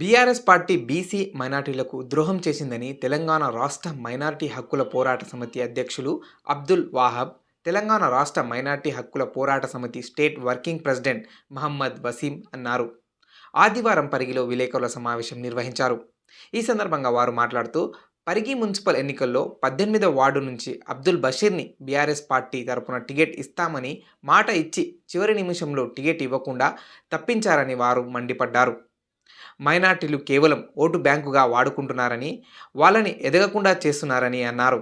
BRS party BC మైనార్టీలకు ద్రోహం చేసిందని తెలంగాణ రాష్ట్ర మైనార్టీ హక్కుల పోరాట సమితి అధ్యక్షులు అబ్దుల్ వాహబ్ తెలంగాణ రాష్ట్ర మైనార్టీ హక్కుల పోరాట సమితి state working president Mohammed Waseem అన్నారు. ఆదివారం పరిగిలో విలేకరుల సమావేశం నిర్వహించారు. ఈ సందర్భంగా వారు మాట్లాడుతూ పరిగి మున్సిపల్ ఎన్నికల్లో పద్దెనిమిదవ వార్డు నుంచి అబ్దుల్ బషీర్ని బీఆర్ఎస్ పార్టీ తరపున టికెట్ ఇస్తామని మాట ఇచ్చి చివరి నిమిషంలో టికెట్ ఇవ్వకుండా తప్పించారని వారు మండిపడ్డారు. మైనార్టీలు కేవలం ఓటు బ్యాంకుగా వాడుకుంటున్నారని వాళ్ళని ఎదగకుండా చేస్తున్నారని అన్నారు.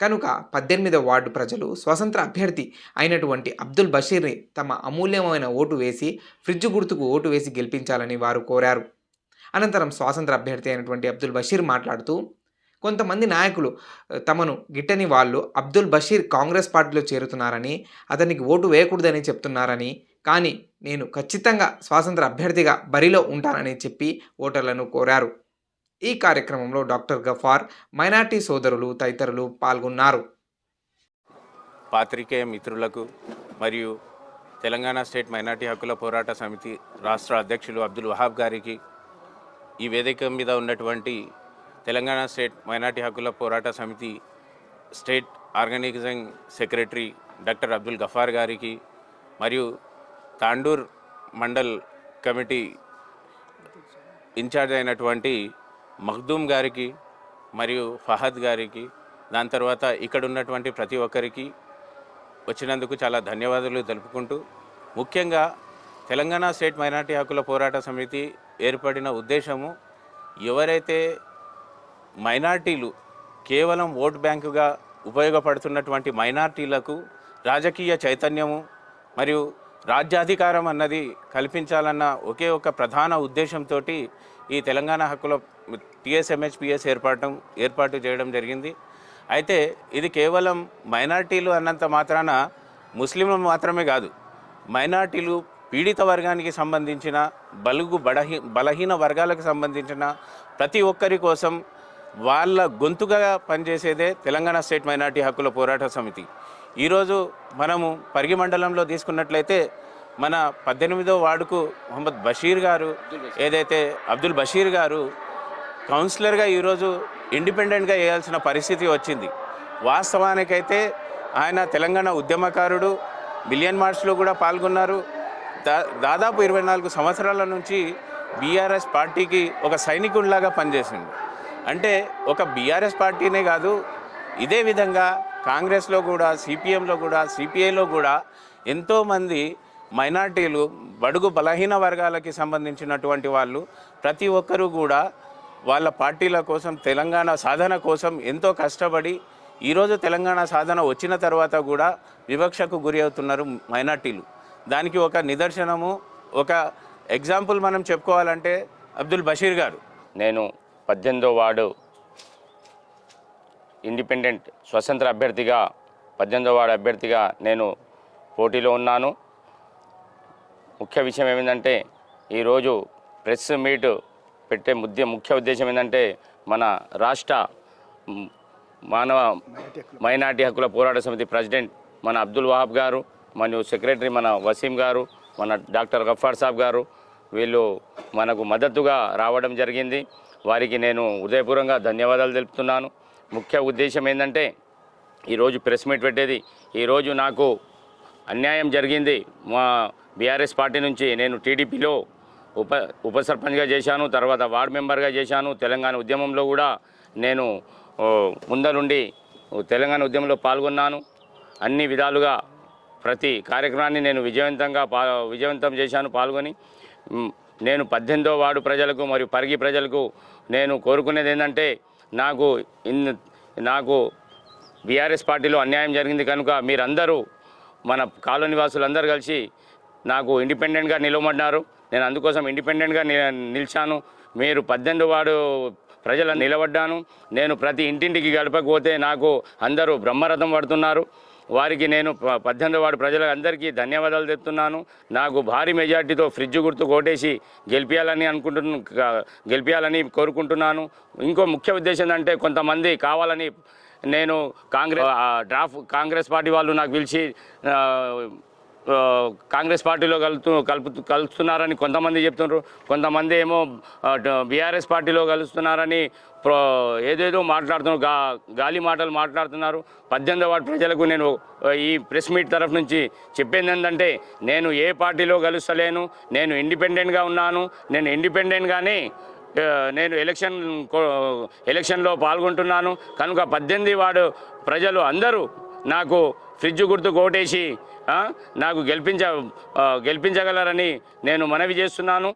కనుక పద్దెనిమిదవ వార్డు ప్రజలు స్వతంత్ర అభ్యర్థి అయినటువంటి అబ్దుల్ బషీర్ని తమ అమూల్యమైన ఓటు వేసి ఫ్రిడ్జ్ గుర్తుకు ఓటు వేసి గెలిపించాలని వారు కోరారు. అనంతరం స్వాతంత్ర అభ్యర్థి అయినటువంటి అబ్దుల్ బషీర్ మాట్లాడుతూ కొంతమంది నాయకులు తమను గిట్టని వాళ్ళు అబ్దుల్ బషీర్ కాంగ్రెస్ పార్టీలో చేరుతున్నారని అతనికి ఓటు వేయకూడదని చెప్తున్నారని కానీ నేను ఖచ్చితంగా స్వాతంత్ర అభ్యర్థిగా బరిలో ఉంటానని చెప్పి ఓటర్లను కోరారు. ఈ కార్యక్రమంలో డాక్టర్ గఫార్ మైనార్టీ సోదరులు తదితరులు పాల్గొన్నారు. పాత్రికేయ మిత్రులకు మరియు తెలంగాణ స్టేట్ మైనార్టీ హక్కుల పోరాట సమితి రాష్ట్ర అధ్యక్షులు అబ్దుల్ వహాబ్ గారికి ఈ వేదిక మీద ఉన్నటువంటి తెలంగాణ స్టేట్ మైనార్టీ హక్కుల పోరాట సమితి state organising secretary doctor Abdul Ghaffar గారికి మరియు తాండూర్ మండల్ కమిటీ ఇన్ఛార్జ్ అయినటువంటి మఖ్దూమ్ గారికి మరియు ఫహద్ గారికి దాని తర్వాత ఇక్కడ ఉన్నటువంటి ప్రతి ఒక్కరికి వచ్చినందుకు చాలా ధన్యవాదాలు తెలుపుకుంటూ ముఖ్యంగా తెలంగాణ స్టేట్ మైనార్టీ హక్కుల పోరాట సమితి ఏర్పడిన ఉద్దేశము ఎవరైతే మైనార్టీలు కేవలం ఓట్ బ్యాంకుగా ఉపయోగపడుతున్నటువంటి మైనార్టీలకు రాజకీయ చైతన్యము మరియు రాజ్యాధికారం అన్నది కల్పించాలన్న ఒకే ఒక ప్రధాన ఉద్దేశంతో ఈ తెలంగాణ హక్కుల టీఎస్ఎంహెచ్పిఎస్ ఏర్పడటం ఏర్పాటు చేయడం జరిగింది. అయితే ఇది కేవలం మైనార్టీలు అన్నంత మాత్రాన ముస్లింలు మాత్రమే కాదు మైనార్టీలు పీడిత వర్గానికి సంబంధించిన బలుగు బడహీ బలహీన వర్గాలకు సంబంధించిన ప్రతి ఒక్కరి కోసం వాళ్ళ గొంతుగా పనిచేసేదే తెలంగాణ స్టేట్ మైనార్టీ హక్కుల పోరాట సమితి. ఈరోజు మనము పరిగి మండలంలో తీసుకున్నట్లయితే మన పద్దెనిమిదో వార్డుకు మొహమ్మద్ బషీర్ గారు ఏదైతే అబ్దుల్ బషీర్ గారు కౌన్సిలర్గా ఈరోజు ఇండిపెండెంట్గా వేయాల్సిన పరిస్థితి వచ్చింది. వాస్తవానికైతే ఆయన తెలంగాణ ఉద్యమకారుడు మిలియన్ మార్చ్లో కూడా పాల్గొన్నారు. దా దాదాపు ఇరవై నాలుగు సంవత్సరాల నుంచి బీఆర్ఎస్ పార్టీకి ఒక సైనికుడిలాగా పనిచేసింది అంటే ఒక బీఆర్ఎస్ పార్టీనే కాదు ఇదే విధంగా కాంగ్రెస్లో కూడా సిపిఎంలో కూడా సిపిఐలో కూడా ఎంతోమంది మైనార్టీలు బడుగు బలహీన వర్గాలకి సంబంధించినటువంటి వాళ్ళు ప్రతి ఒక్కరూ కూడా వాళ్ళ పార్టీల కోసం తెలంగాణ సాధన కోసం ఎంతో కష్టపడి ఈరోజు తెలంగాణ సాధన వచ్చిన తర్వాత కూడా వివక్షకు గురి అవుతున్నారు మైనార్టీలు. దానికి ఒక నిదర్శనము ఒక ఎగ్జాంపుల్ మనం చెప్పుకోవాలంటే అబ్దుల్ బషీర్ గారు. నేను పద్దెనిమిదో వార్డు ఇండిపెండెంట్ స్వతంత్ర అభ్యర్థిగా పద్దెనిమిదో వార్డు అభ్యర్థిగా నేను పోటీలో ఉన్నాను. ముఖ్య విషయం ఏమిటంటే ఈరోజు ప్రెస్ మీట్ పెట్టే ముద్య ముఖ్య ఉద్దేశం ఏంటంటే మన రాష్ట్ర మానవ మైనార్టీ హక్కుల పోరాట సమితి ప్రెసిడెంట్ మన అబ్దుల్ వహాబ్ గారు మరియు సెక్రటరీ మన వసీం గారు మన డాక్టర్ గఫార్ సాబ్ గారు వీళ్ళు మనకు మద్దతుగా రావడం జరిగింది. వారికి నేను హృదయపూర్వకంగా ధన్యవాదాలు తెలుపుతున్నాను. ముఖ్య ఉద్దేశం ఏంటంటే ఈరోజు ప్రెస్ మీట్ పెట్టేది ఈరోజు నాకు అన్యాయం జరిగింది. మా బీఆర్ఎస్ పార్టీ నుంచి నేను టీడీపీలో ఉప ఉప సర్పంచ్గా చేశాను తర్వాత వార్డు మెంబర్గా చేశాను. తెలంగాణ ఉద్యమంలో కూడా నేను ముందరుండి తెలంగాణ ఉద్యమంలో పాల్గొన్నాను. అన్ని విధాలుగా ప్రతి కార్యక్రమాన్ని నేను విజయవంతంగా పా విజయవంతం చేశాను పాల్గొని. నేను పద్దెనిమిదో వార్డు ప్రజలకు మరియు పరిగి ప్రజలకు నేను కోరుకునేది ఏంటంటే నాకు ఇన్ నాకు బీఆర్ఎస్ పార్టీలో అన్యాయం జరిగింది కనుక మీరందరూ మన కాలనీ వాసులందరూ కలిసి నాకు ఇండిపెండెంట్గా నిలవమన్నారు. నేను అందుకోసం ఇండిపెండెంట్గా ని- నిలిచాను. మీరు పద్దెనిమిది వాడు ప్రజల నిలబడ్డాను. నేను ప్రతి ఇంటింటికి గడపకపోతే నాకు అందరూ బ్రహ్మరథం పడుతున్నారు. వారికి నేను ప- పద్దెనిమిది వాడు ప్రజలందరికీ ధన్యవాదాలు చెప్తున్నాను నాకు భారీ మెజార్టీతో ఫ్రిడ్జ్ గుర్తు కొట్టేసి గెలిపించాలని అనుకుంటున్న గెలిపించాలని కోరుకుంటున్నాను. ఇంకో ముఖ్య ఉద్దేశం అంటే కొంతమంది కావాలని నేను Congress draft draft Congress party వాళ్ళు నాకు పిలిచి కాంగ్రెస్ పార్టీలో కలుతు కలుపు కలుస్తున్నారని కొంతమంది చెప్తున్నారు కొంతమంది ఏమో బీఆర్ఎస్ పార్టీలో కలుస్తున్నారని ప్రో ఏదేదో మాట్లాడుతున్నారు గా గాలి మాటలు మాట్లాడుతున్నారు. పద్దెనిమిది వార్డు ప్రజలకు నేను ఈ ప్రెస్ మీట్ తరఫు నుంచి చెప్పేది ఏంటంటే నేను ఏ పార్టీలో కలుస్తలేను నేను ఇండిపెండెంట్గా ఉన్నాను. నేను ఇండిపెండెంట్గానే నేను ఎలక్షన్ కో- ఎలక్షన్లో పాల్గొంటున్నాను. కనుక పద్దెనిమిది వాడు ప్రజలు అందరూ నాకు ఫ్రిడ్జ్ గుర్తు కోటేసి నాకు గెలిపించ గెలిపించగలరని నేను మనవి చేస్తున్నాను.